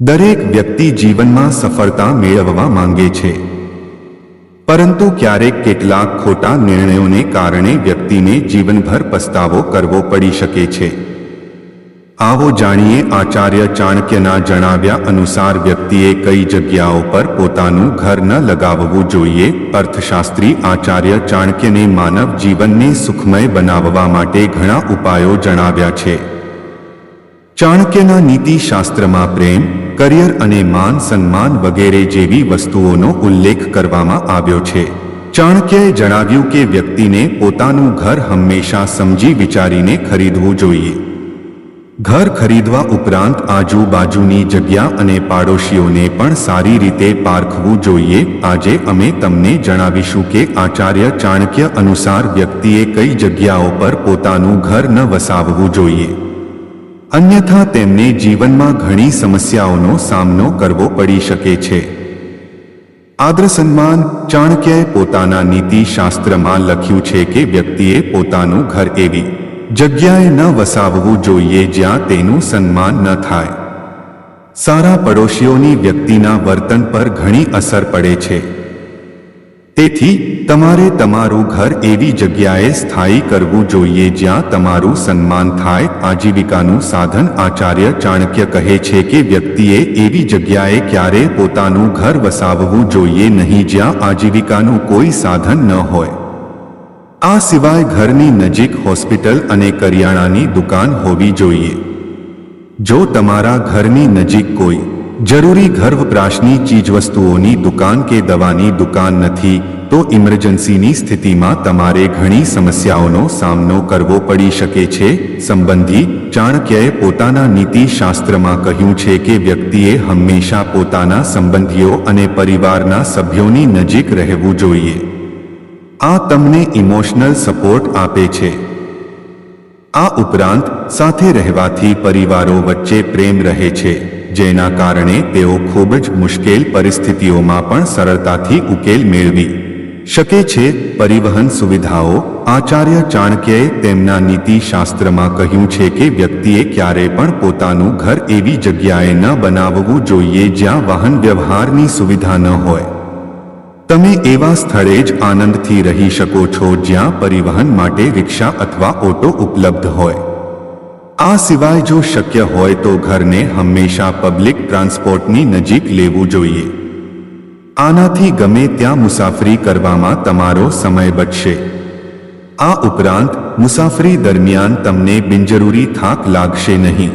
દરેક વ્યક્તિ જીવનમાં સફળતા મેળવવા માંગે છે. પરંતુ ક્યારેક કેટલાક ખોટા નિર્ણયોને કારણે વ્યક્તિને જીવનભર પસ્તાવો કરવો પડી શકે છે. આવો જાણીએ આચાર્ય ચાણક્યના જણાવ્યા અનુસાર વ્યક્તિએ કઈ જગ્યાઓ પર પોતાનું ઘર ન લગાવવું જોઈએ, અર્થશાસ્ત્રી આચાર્ય ચાણક્યને માનવ જીવનને સુખમય બનાવવા માટે ઘણા ઉપાયો જણાવ્યા છે. ચાણક્યના નીતિશાસ્ત્રમાં પ્રેમ કરિયર અને માન સન્માન વગેરે જેવી વસ્તુઓનો ઉલ્લેખ કરવામાં આવ્યો છે. ચાણક્યએ જણાવ્યું કે વ્યક્તિને પોતાનું ઘર હંમેશા સમજી વિચારીને ખરીદવું જોઈએ. ઘર ખરીદવા ઉપરાંત આજુબાજુની જગ્યા અને પાડોશીઓને પણ સારી રીતે પારખવું જોઈએ. આજે અમે તમને જણાવીશું કે આચાર્ય ચાણક્ય અનુસાર વ્યક્તિએ કઈ જગ્યાઓ પર પોતાનું ઘર ન વસાવવું જોઈએ. અન્યથા તેમને જીવનમાં ઘણી સમસ્યાઓનો સામનો કરવો પડી શકે છે. આદ્ર સન્માન ચાણક્યએ પોતાના નીતિશાસ્ત્રમાં લખ્યું છે કે વ્યક્તિએ પોતાનું ઘર એવી જગ્યાએ ન વસાવવું જોઈએ જ્યાં તેનું સન્માન ન થાય. સારા પડોશીઓની વ્યક્તિના વર્તન પર ઘણી અસર પડે છે. તેથી તમારે તમારું ઘર એવી જગ્યાએ સ્થાયી કરવું જોઈએ જ્યાં તમારું સન્માન થાય. આજીવિકાનું સાધન આચાર્ય ચાણક્ય કહે છે કે વ્યક્તિએ એવી જગ્યાએ ક્યારે પોતાનું ઘર વસાવવું જોઈએ નહીં જ્યાં આજીવિકાનું કોઈ સાધન ન હોય. આ સિવાય ઘરની નજીક હોસ્પિટલ અને કરિયાણાની દુકાન હોવી જોઈએ. જો તમારા ઘરની નજીક કોઈ જરૂરી ઘર વપરાશની ચીજવસ્તુઓની દુકાન કે દવાની દુકાન નથી, તો ઇમરજન્સીની સ્થિતિમાં તમારે ઘણી સમસ્યાઓનો સામનો કરવો પડી શકે છે. સંબંધી ચાણક્યએ પોતાના નીતિશાસ્ત્રમાં કહ્યું છે કે વ્યક્તિએ હંમેશા પોતાના સંબંધીઓ અને પરિવારના સભ્યોની નજીક રહેવું જોઈએ. આ તમને ઇમોશનલ સપોર્ટ આપે છે. આ ઉપરાંત સાથે રહેવાથી પરિવારો વચ્ચે પ્રેમ રહે છે. જેના કારણે તેઓ ખૂબ જ મુશ્કેલ પરિસ્થિતિઓમાં પણ સરળતાથી ઉકેલ મેળવી શકે છે. પરિવહન સુવિધાઓ. આચાર્ય ચાણક્યએ તેમના નીતિશાસ્ત્રમાં કહ્યું છે કે વ્યક્તિએ ક્યારે પણ પોતાનું ઘર એવી જગ્યાએ ન બનાવવું જોઈએ જ્યાં વાહન વ્યવહારની સુવિધા ન હોય. તમે એવા સ્થળે જ આનંદથી રહી શકો છો જ્યાં પરિવહન માટે રિક્ષા અથવા ઓટો ઉપલબ્ધ હોય. આ સિવાય જો શક્ય હોય તો ઘરને હંમેશા પબ્લિક ટ્રાન્સપોર્ટની નજીક લેવું જોઈએ. આનાથી ગમે ત્યાં મુસાફરી કરવામાં તમારો સમય બચશે. આ ઉપરાંત મુસાફરી દરમિયાન તમને બિનજરૂરી થાક લાગશે નહીં.